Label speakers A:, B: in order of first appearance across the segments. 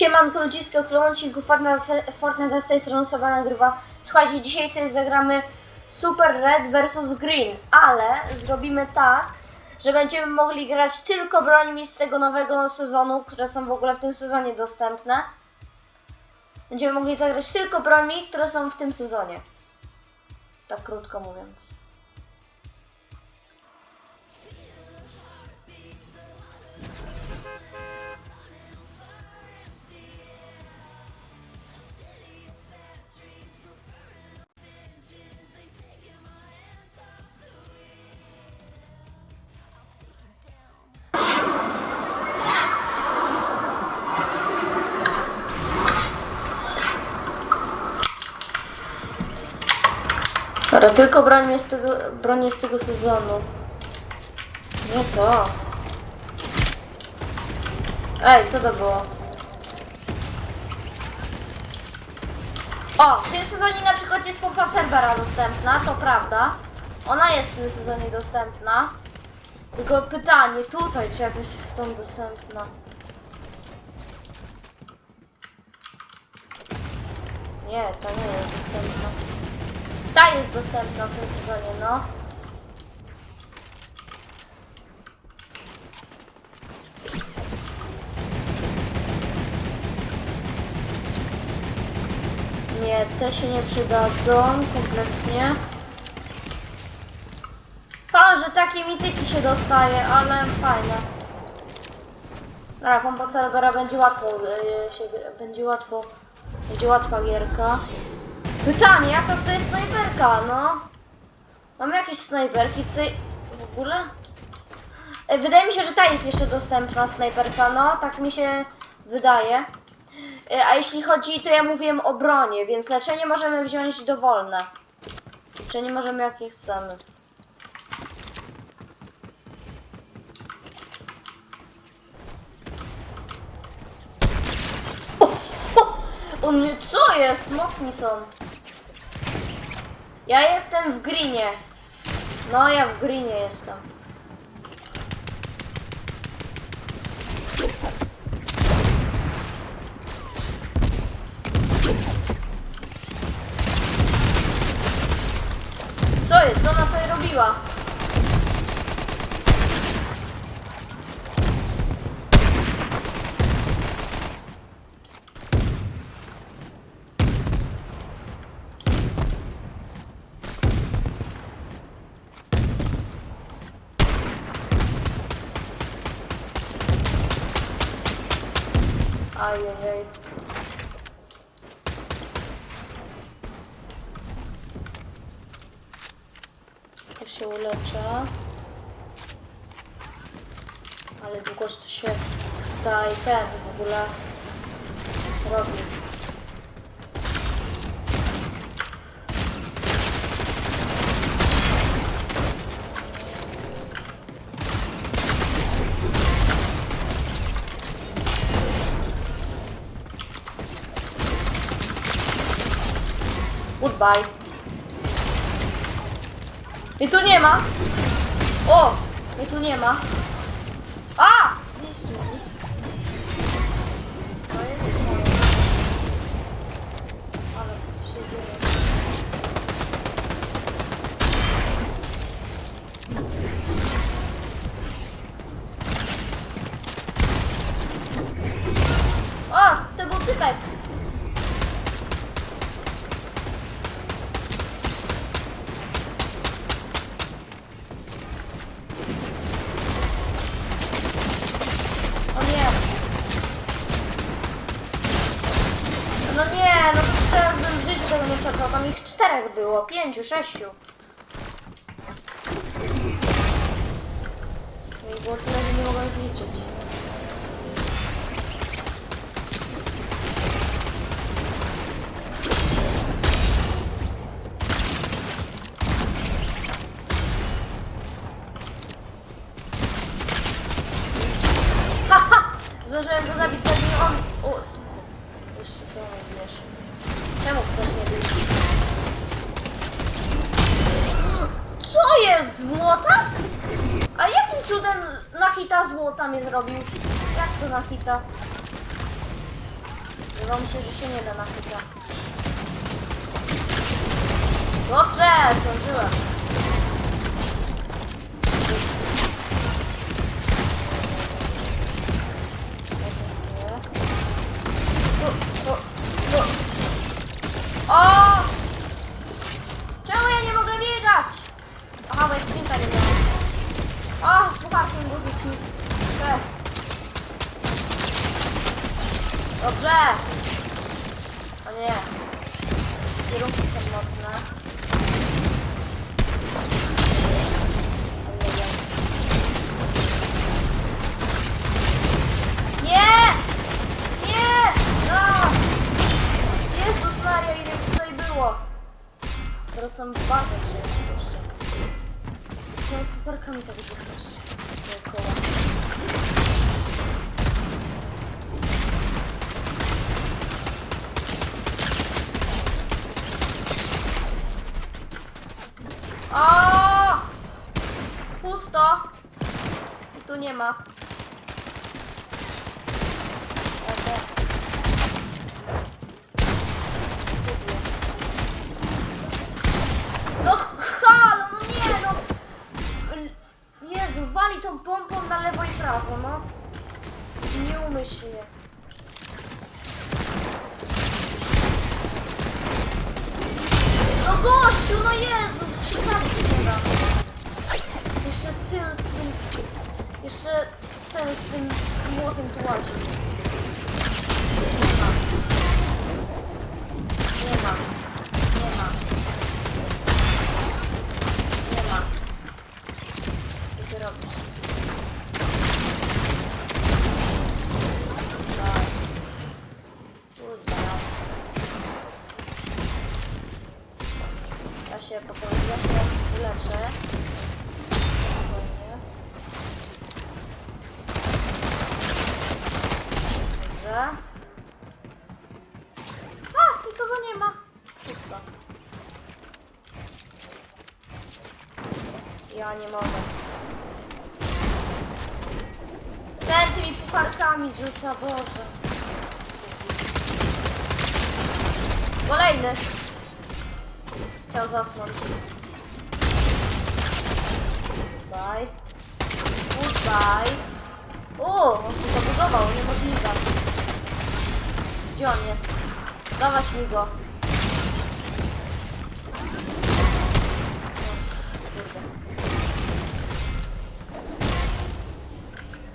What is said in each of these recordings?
A: Siemanko ludzisko, Fortnite Fortnite z tej strony osoba nagrywa. Słuchajcie, dzisiaj sobie zagramy Super Red vs Green, ale zrobimy tak, że będziemy mogli grać tylko brońmi z tego nowego sezonu, które są w ogóle w tym sezonie dostępne. Będziemy mogli zagrać tylko brońmi, które są w tym sezonie. Tak krótko mówiąc. Dobra, tylko broń z tego, broń z tego sezonu. Nie to. Ej, co to było? O, w tym sezonie na przykład jest pompa Ferbera dostępna, to prawda. Ona jest w tym sezonie dostępna. Tylko pytanie, tutaj czy jakoś jest stąd dostępna? Nie, to nie jest dostępna. Ta jest dostępna w tym sezonie, no. Nie, te się nie przydadzą kompletnie. A, że takie mityki się dostaje, ale fajne. Dobra, pompa Cerbera będzie łatwo, yy, się, będzie łatwo, będzie łatwa gierka. Pytanie, jaka to jest snajperka, no? Mamy jakieś snajperki tutaj w ogóle? E, Wydaje mi się, że ta jest jeszcze dostępna snajperka, no, tak mi się wydaje. E, A jeśli chodzi, to ja mówiłem o bronie, więc leczenie możemy wziąć dowolne. Leczenie możemy jakie chcemy. O, o, o nie, co jest? Mocni są. Ja jestem w greenie. No, ja w greenie jestem. Co jest? Co ona tutaj robiła? Ajajaj. Tu się uleczę. Ale długo to się tutaj ten w ogóle robi. Goodbye. I tu nie ma. O! I tu nie ma. Pięciu, sześciu. No i było tyle, że nie mogłem zliczyć. Zdążyłem go zabić, zanim on... O, jeszcze czemu nie wiesz? Czemu ktoś nie wie? Co jest? Z młota? A jakim cudem na hita młota mnie zrobił? Jak to na hita? Wydawało mi się, że się nie da na chyba. Dobrze, zdążyłem. O, o, o. O! Czemu ja nie mogę biegać? Aha, bo jest pinta nie miałem. O, pucharkiem go rzucił. Dobrze. Dobrze. O nie. Kierunki są mocne. Ojej. Nie! Nie! No! Jezus Maria, ile tutaj było! Teraz tam bazę przejść jeszcze. Z tymi kuperkami tak wyglądasz. Dookoła. O! Pusto! I tu nie ma. Dobra. No halo, no nie no! L- Jezu, wali tą pompą na lewo i prawo, no. Nieumyślnie. No no Jezu, przypadki nie da. Jeszcze ty z tym... Jeszcze ten z tym młotem tu łazi. Nie ma. Nie ma. Nie ma. Nie ma. Co ty robisz? Daj. Kurde, no. Ja się pokoju, ja się uleczę. Spokojnie. Dobrze. A, nikogo nie ma. Pusto. Ja nie mogę. Ten pucharkami rzuca, Boże. Kolejny. Chciał zasnąć. Goodbye. Goodbye. O, on się zabudował, niemożliwe. Gdzie on jest? Dawać mi go.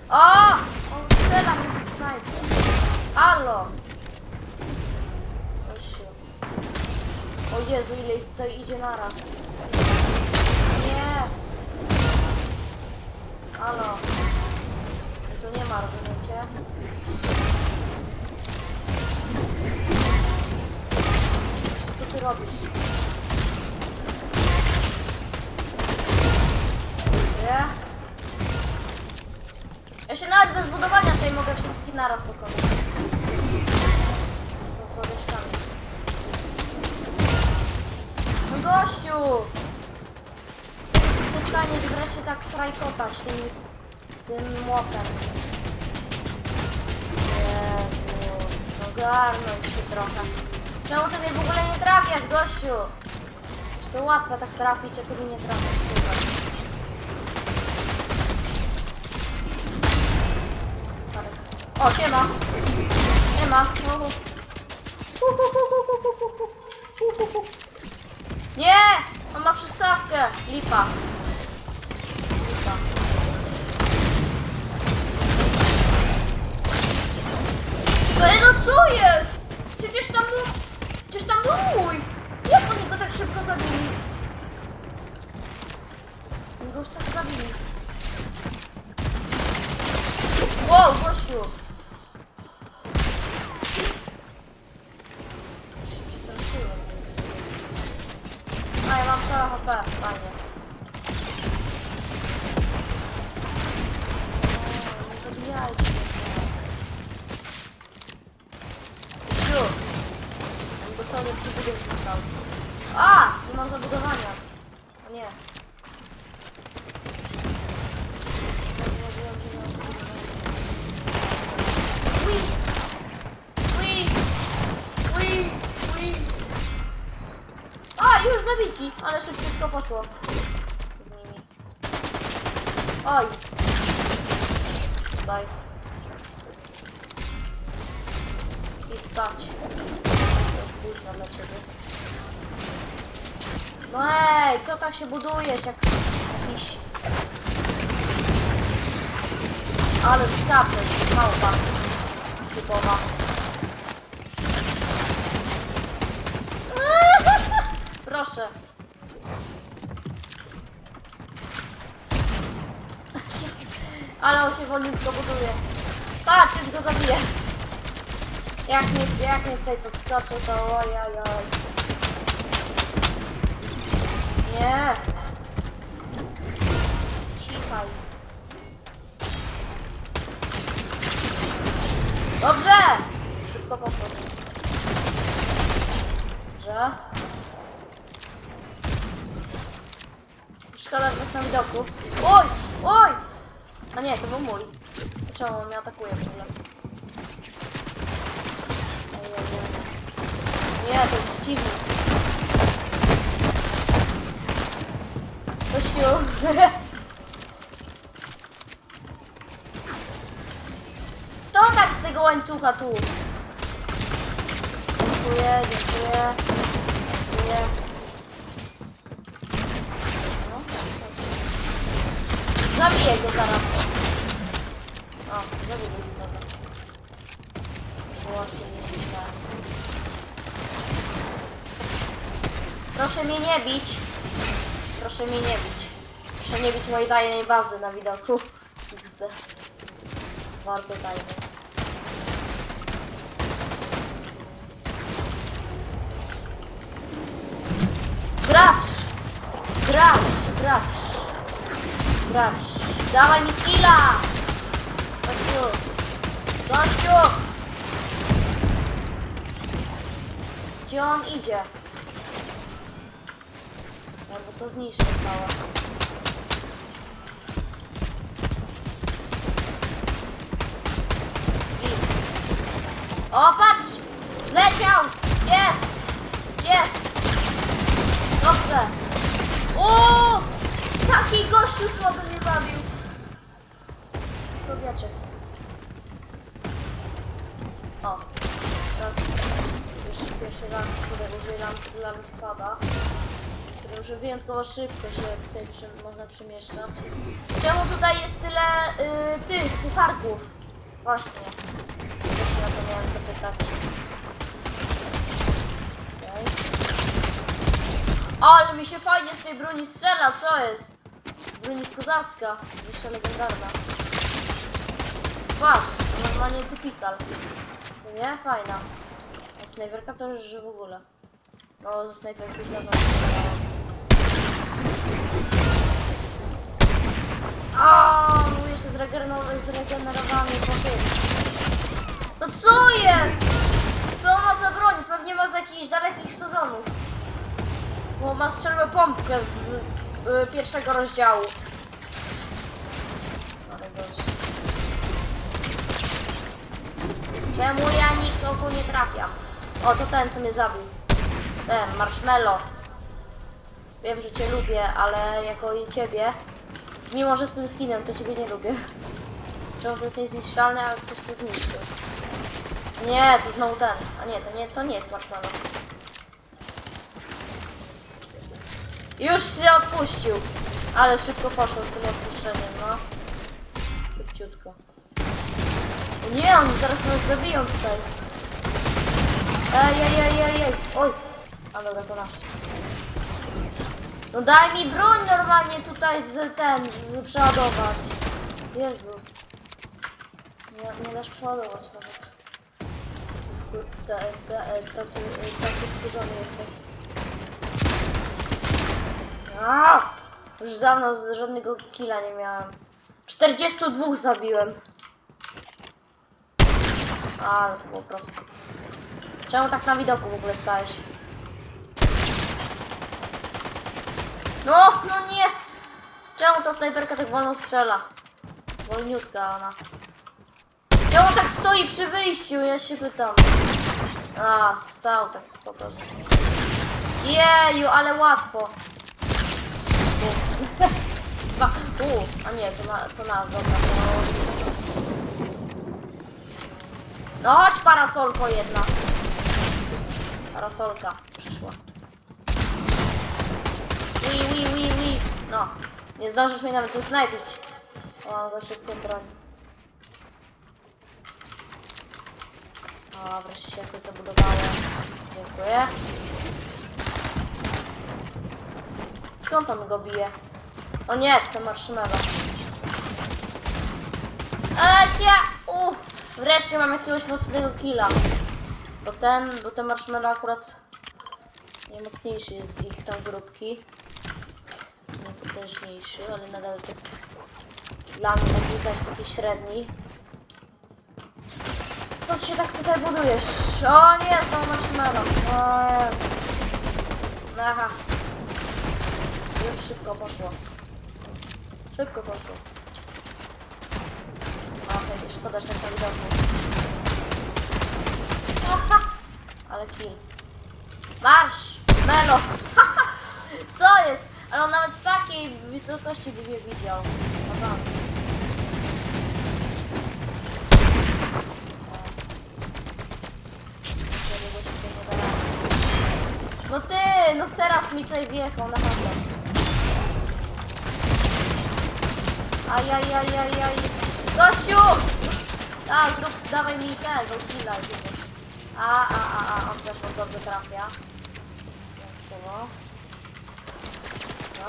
A: O! On strzela mi z snajper. Halo! O Jezu, ile ich tutaj idzie naraz. Nie! Halo. Tu nie ma, rozumiecie? Co ty robisz? Nie? Ja się nawet bez budowania tutaj mogę wszystkich naraz pokonać słodeczkami. No gościu! Przestaniesz wreszcie tak frajkotać tym, tym młotem. Jezus, ogarnąć się trochę. Czemu tobie w ogóle nie trafiasz, gościu? Czy to łatwo tak trafić, a tobie nie trafisz, super. O, nie ma. Nie no. ma. Nie! On ma przystawkę. Lipa. Lipa. No no co jest? Przecież tam był... Przecież tam był mój. Jak oni go tak szybko zabili? Oni go już tak zabili. Wow, gościu! Się przestraszyłem. A, ja mam całe HP, fajnie. O, nie zabijajcie mnie. Ciu! On dosłownie przy budynku stał. A! Nie mam zabudowania. O nie. Zauważyłem, że nie mam zabudowania. Ui! Ui! zabici, ale szybciutko poszło z nimi. Oj. Tutaj. I spać. Późno dla ciebie. No ej, co tak się budujesz jak jakiś... Ale skaczesz, małpa. Typowa. Proszę. Ale on się wolniutko buduje. Patrz, już go zabiję. Jak nie, jak nie tutaj podskoczę, to ojajaj. Nie. Cichaj. Dobrze! Szybko poszło. Dobrze. Szkoda, że jest na widoku. Oj! Oj! A nie, to był mój. Czemu on mnie atakuje w ogóle? Nie, to jest przeciwnik. Kościół. Kto tak z tego łańcucha tu? Dziękuję, dziękuję. Dziękuję. No, tak, tak. Zabiję go zaraz. O, zabiję go Proszę mnie nie bić. Proszę mnie nie bić. Proszę nie bić mojej tajnej bazy na widoku. XD. Bardzo tajnej. Gracz! Gracz! Gracz! Gracz! Dawaj mi killa! Gościu! Gościu! Gdzie on idzie? No bo to zniszczy całe. I... O, patrz! Leciał! Jest! Jest! Dobrze! O! Taki gościu słaby mnie zabił! Słabiaczek. O, pierwszy raz, który używam dla spada, który już wyjątkowo szybko się tutaj przy, można przemieszczać. Czemu tutaj jest tyle y, tych pucharków? Właśnie. Właśnie na to miałem zapytać. Okej. Ale mi się fajnie z tej broni strzela, co jest? Jest kozacka, jeszcze legendarna. Patrz, normalnie typical. Co nie? Fajna. Snajperka to już w ogóle. No, ze snajperki już dawno nie strzelałem. A, był jeszcze zregenerowany, zregenerowany po tym. No co jest? Co ma za broń? Pewnie ma z jakichś dalekich sezonów. Bo ma strzelbę pompkę z y, pierwszego rozdziału. Ale gość. Czemu ja nikogo nie trafiam? O, to ten, co mnie zabił. Ten, marshmallow. Wiem, że cię lubię, ale jako i ciebie, mimo że z tym skinem, to ciebie nie lubię. Czemu to jest niezniszczalne, a ktoś to zniszczył. Nie, to znowu ten. A nie, to nie, to nie jest marshmallow. Już się odpuścił. Ale szybko poszło z tym odpuszczeniem, no. Szybciutko. O nie, oni zaraz nas zabiją tutaj. Ej, ej, ej, ej, ej. Oj. A dobra, to nasz. No daj mi broń normalnie tutaj z ten, z przeładować. Jezus. Nie, nie dasz przeładować nawet. Taki wkurzony jesteś. A! Już dawno z- żadnego killa nie miałem. 42 zabiłem. Ale to było proste. Czemu tak na widoku w ogóle stałeś? No, no nie! Czemu ta snajperka tak wolno strzela? Wolniutka ona. Czemu tak stoi przy wyjściu? Ja się pytam. A, stał tak po prostu. Jeju, ale łatwo. Dwa. U, a nie, to na, to na, dobra. No chodź parasolko jedna. Parasolka przyszła. Wi, wi, wi, wi. No, nie zdążysz mnie nawet znajdzieć. O, za szybko broń. O, wreszcie się jakoś zabudowałem. Dziękuję. Skąd on go bije? O nie, to marshmallow. Ecia! Uff! Wreszcie mam jakiegoś mocnego killa. Bo ten, bo ten marshmallow akurat najmocniejszy jest z ich tam grupki. Najpotężniejszy, ale nadal tak dla mnie tak widać taki średni. Co się tak tutaj budujesz? O nie, to marshmallow. O jest. Aha. Już szybko poszło. Szybko poszło. Okej, szkoda, że na widoku. Ale kill. Marsz! Melo! Co jest? Ale on nawet z takiej wysokości by mnie widział. Dobra. No ty, no teraz mi tutaj wjechał na chatę. Ajajajajaj. Gościu! Tak, zrób, dawaj mi ten, do killa. A, a, a, a, on też on dobrze trafia. Wyjątkowo. No.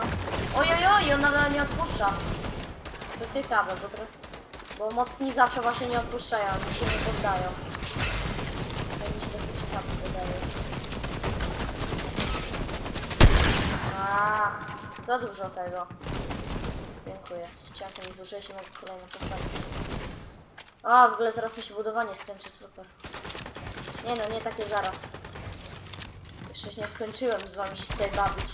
A: Oj, oj, oj, on nadal nie odpuszcza. To ciekawe, bo, tro... bo mocni zawsze właśnie nie odpuszczają, oni się nie poddają. To mi się takie ciekawe wydaje. A, za dużo tego. Dziękuję. Ściankę nie zużyję się, mogę kolejną postawić. A, w ogóle zaraz mi się budowanie skończy, super. Nie no, nie takie zaraz. Jeszcze się nie skończyłem z wami się tutaj bawić.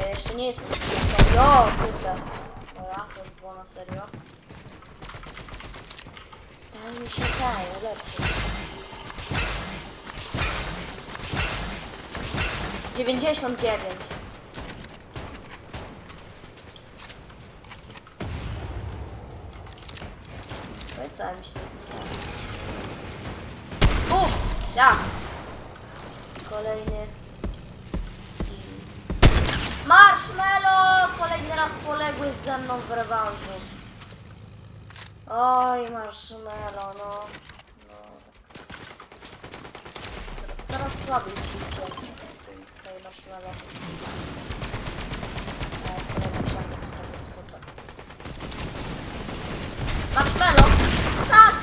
A: Ja jeszcze nie jestem serio, kurde. Dobra, to było na serio. Daj mi się daje, lepszy. 99. Polecałem się. Ja! Kolejny. kill. Marshmallow! Kolejny raz poległy ze mną w rewanżu. Oj, marshmallow, no. no. Coraz słabiej ci idzie. Tutaj marshmallow. Postawiłem, super. Marshmallow! Tak!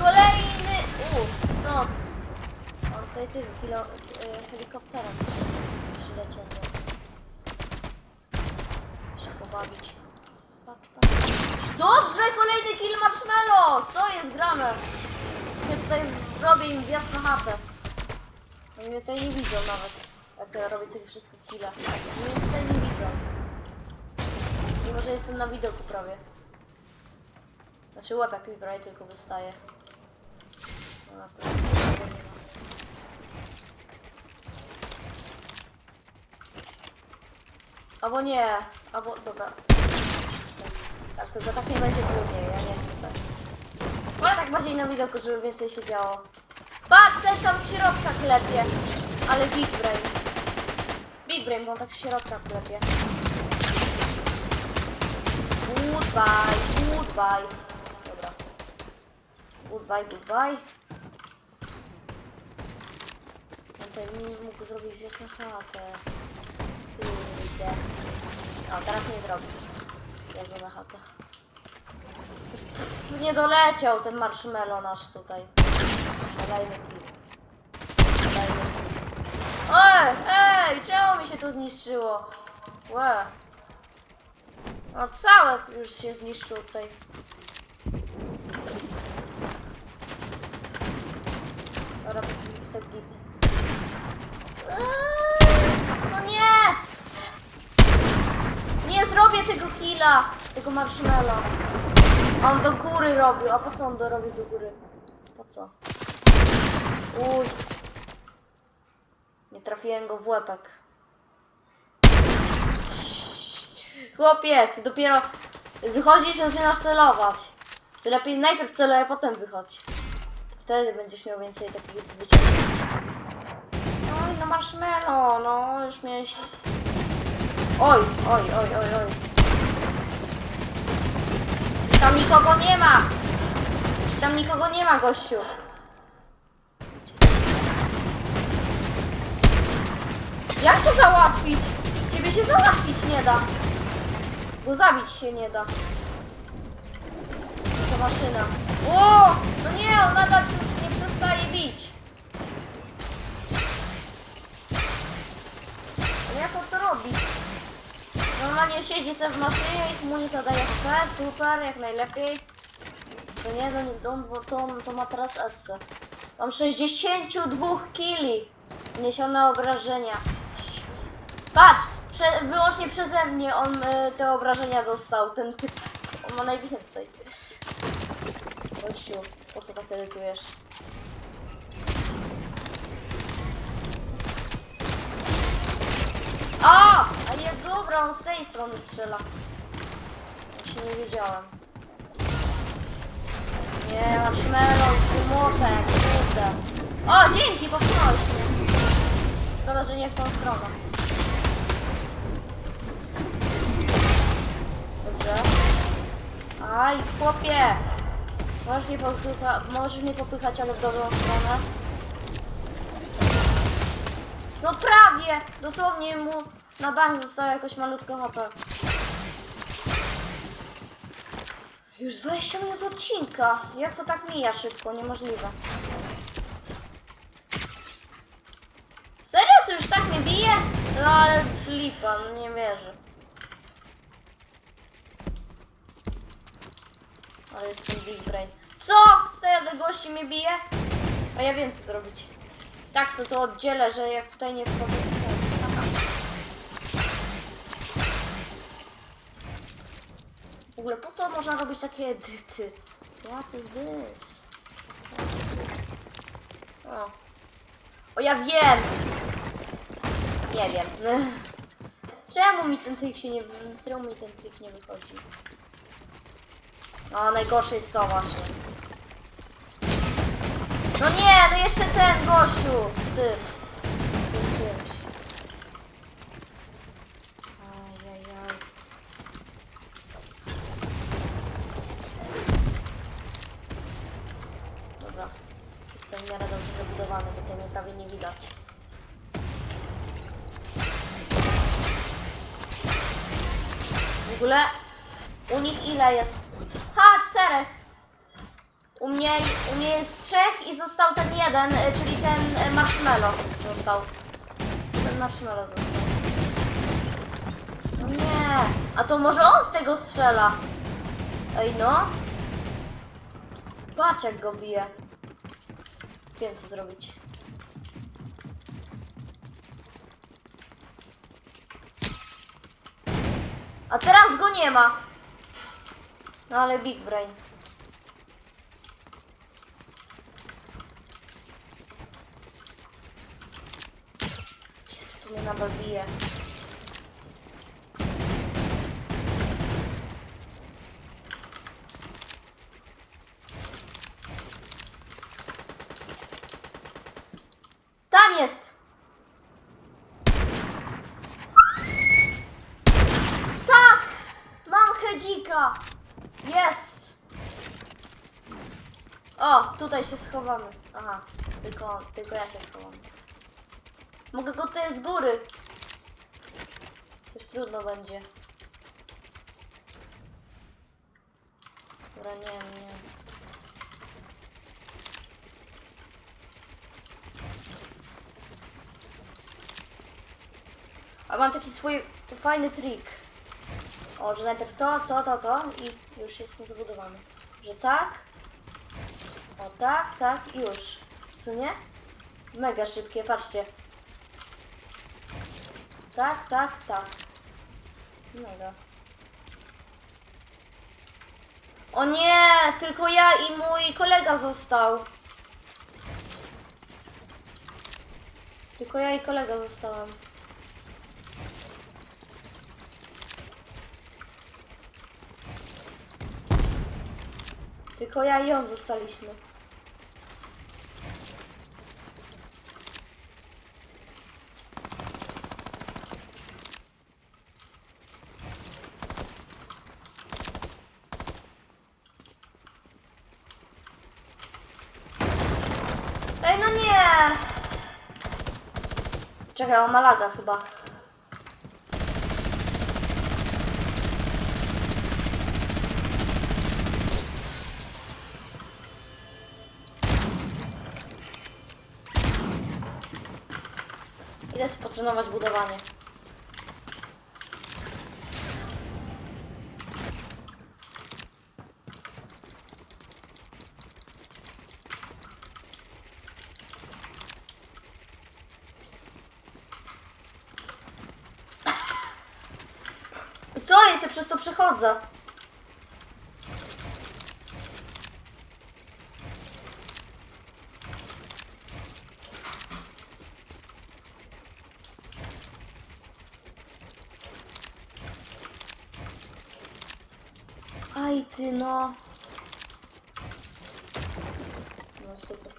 A: Kolejny! U, co? On tutaj tym kilo, y, helikopterem przy- przyleciał. Się pobawić. Patrz, patrz. Dobrze! Kolejny kill marshmallow! Co jest grane? Ja tutaj robię im wjazd na chatę. Oni mnie tutaj nie widzą nawet. Jak ja robię tych wszystkich killa. Oni mnie tutaj nie widzą. Mimo, że jestem na widoku prawie. Znaczy łeb mi prawie tylko wystaje. No, naprawdę, nie. Albo nie, albo dobra. Tak, to za tak nie będzie trudniej, ja nie chcę tak. Ale tak bardziej na widoku, żeby więcej się działo. Patrz, ten tam z środka klepie. Ale Big Brain. Big Brain, bo on tak z środka klepie. Goodbye, goodbye. Dobra. Goodbye, goodbye. M- mógł zrobić na chatę. O, teraz nie zrobi. Jezu na chatę. Tu nie doleciał ten marshmallow nasz tutaj. Dajmy kill. Ej, ej, czemu mi się to zniszczyło? Łe. No całe już się zniszczył tutaj. Dobra, to git. Eee, No nie! Nie zrobię tego killa, tego marshmallow. On do góry robił, a po co on dorobił do góry? Po co? Uj. Nie trafiłem go w łepek. Chłopie, ty dopiero wychodzisz zaczynasz celować. Ty lepiej najpierw celuj, a potem wychodź. Wtedy będziesz miał więcej takich zwycięstw. Oj, no marshmallow, no już miałeś... Oj, oj, oj, oj, oj. Tam nikogo nie ma! Tam nikogo nie ma, gościu. Jak to załatwić? Ciebie się załatwić nie da. Bo zabić się nie da. To maszyna. O! No nie, on nadal nie przestaje bić. Ale jak on to robi? Normalnie siedzi sobie w maszynie i mu nie zadaje HP, super, jak najlepiej. To nie, to, nie, bo to, to ma teraz S. Mam 62 kili. Niesione obrażenia. Patrz! Prze, wyłącznie przeze mnie on y, te obrażenia dostał, ten typ. On ma najwięcej. Gościu, po co tak edytujesz? A! A nie, dobra, on z tej strony strzela. Właśnie nie wiedziałem. Nie, marshmallow z tym młotem, kurde. O, dzięki, popchnąłeś mnie. Szkoda, że nie w tą stronę. Dobrze. Aj, chłopie! Możesz mnie, popycha, możesz mnie popychać, ale w dobrą stronę. No prawie! Dosłownie mu na bank zostało jakoś malutko HP. Już 20 minut odcinka. Jak to tak mija szybko? Niemożliwe. Serio? To już tak mnie bije? No ale no nie wierzę. Ale jestem big brain. Co? Steja gości mnie bije? A ja wiem co zrobić. Tak sobie to oddzielę, że jak tutaj nie wchodzę. to- Aha. W ogóle po co można robić takie edyty? What is this? O. o ja wiem! Nie wiem. Czemu mi ten trik się nie... Czemu mi ten trik nie wychodzi? O, najgorsze jest to właśnie. No nie, no jeszcze ten gościu z tym. Z. Ajajaj. Dobra. Jestem w miarę dobrze zabudowany, bo to mnie prawie nie widać. W ogóle u nich ile jest? Ha, czterech! U mnie, u mnie jest trzech i został ten jeden, y, czyli ten y, marshmallow został. Ten marshmallow został. No nie, a to może on z tego strzela? Ej no. Patrz jak go bije. Wiem co zrobić. A teraz go nie ma. No ale big brain. Jezu, to mnie nadal bije. Tam jest! Tak! Mam hedzika! Jest! O, tutaj się schowamy. Aha, tylko, tylko ja się schowam. Mogę go tutaj z góry. Już trudno będzie. Dobra, nie, nie. A mam taki swój to fajny trik. O, że najpierw to, to, to, to i już jest zabudowany. Że tak. O tak, tak i już. Co nie? Mega szybkie, patrzcie. Tak, tak, tak. Mega. O nie, tylko ja i mój kolega został. Tylko ja i kolega zostałam. Tylko ja i on zostaliśmy. Ej, no nie! Czekaj, on ma laga chyba. Idę sobie potrenować budowanie. Co jest? Ja przez to przechodzę. Aj ty no. No super.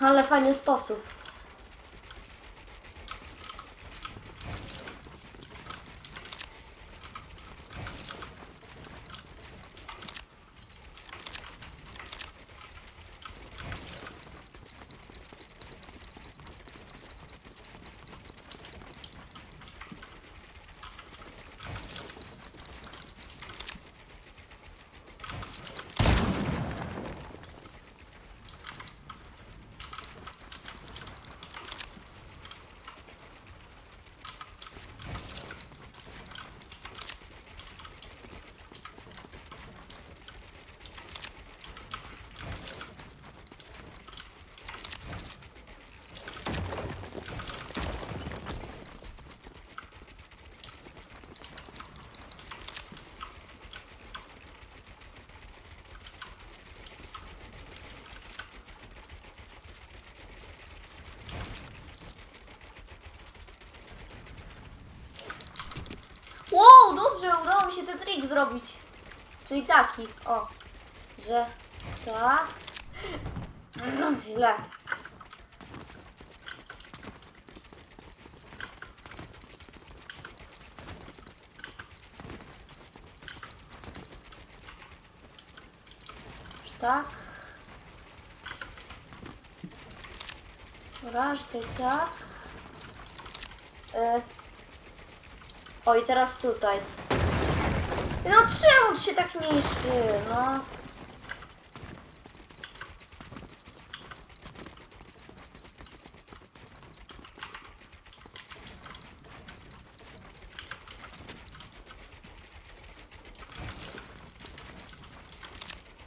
A: Ale fajny sposób. Dobrze, udało mi się ten trik zrobić. Czyli taki, o, że tak. No, źle. Tak. Tutaj tak. E, o i teraz tutaj. No czemu się tak niszczy, no?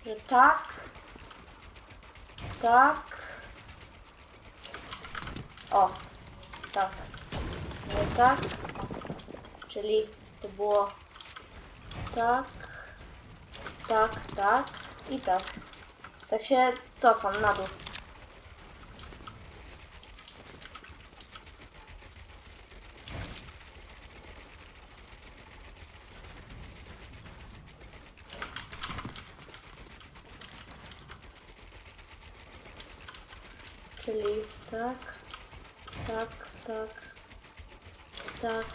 A: Że tak. Tak. O. Tak. Nie tak. Tak, tak, tak i tak. Tak się cofam na dół. Czyli tak, tak, tak, tak,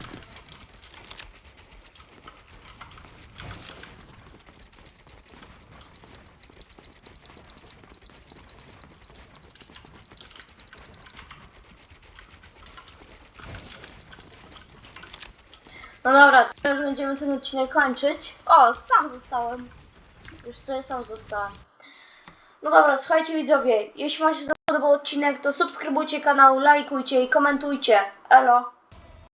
A: będziemy ten odcinek kończyć. O, sam zostałem. Już tutaj sam zostałem. No dobra, słuchajcie widzowie, jeśli Wam się podobał odcinek, to subskrybujcie kanał, lajkujcie i komentujcie. Elo.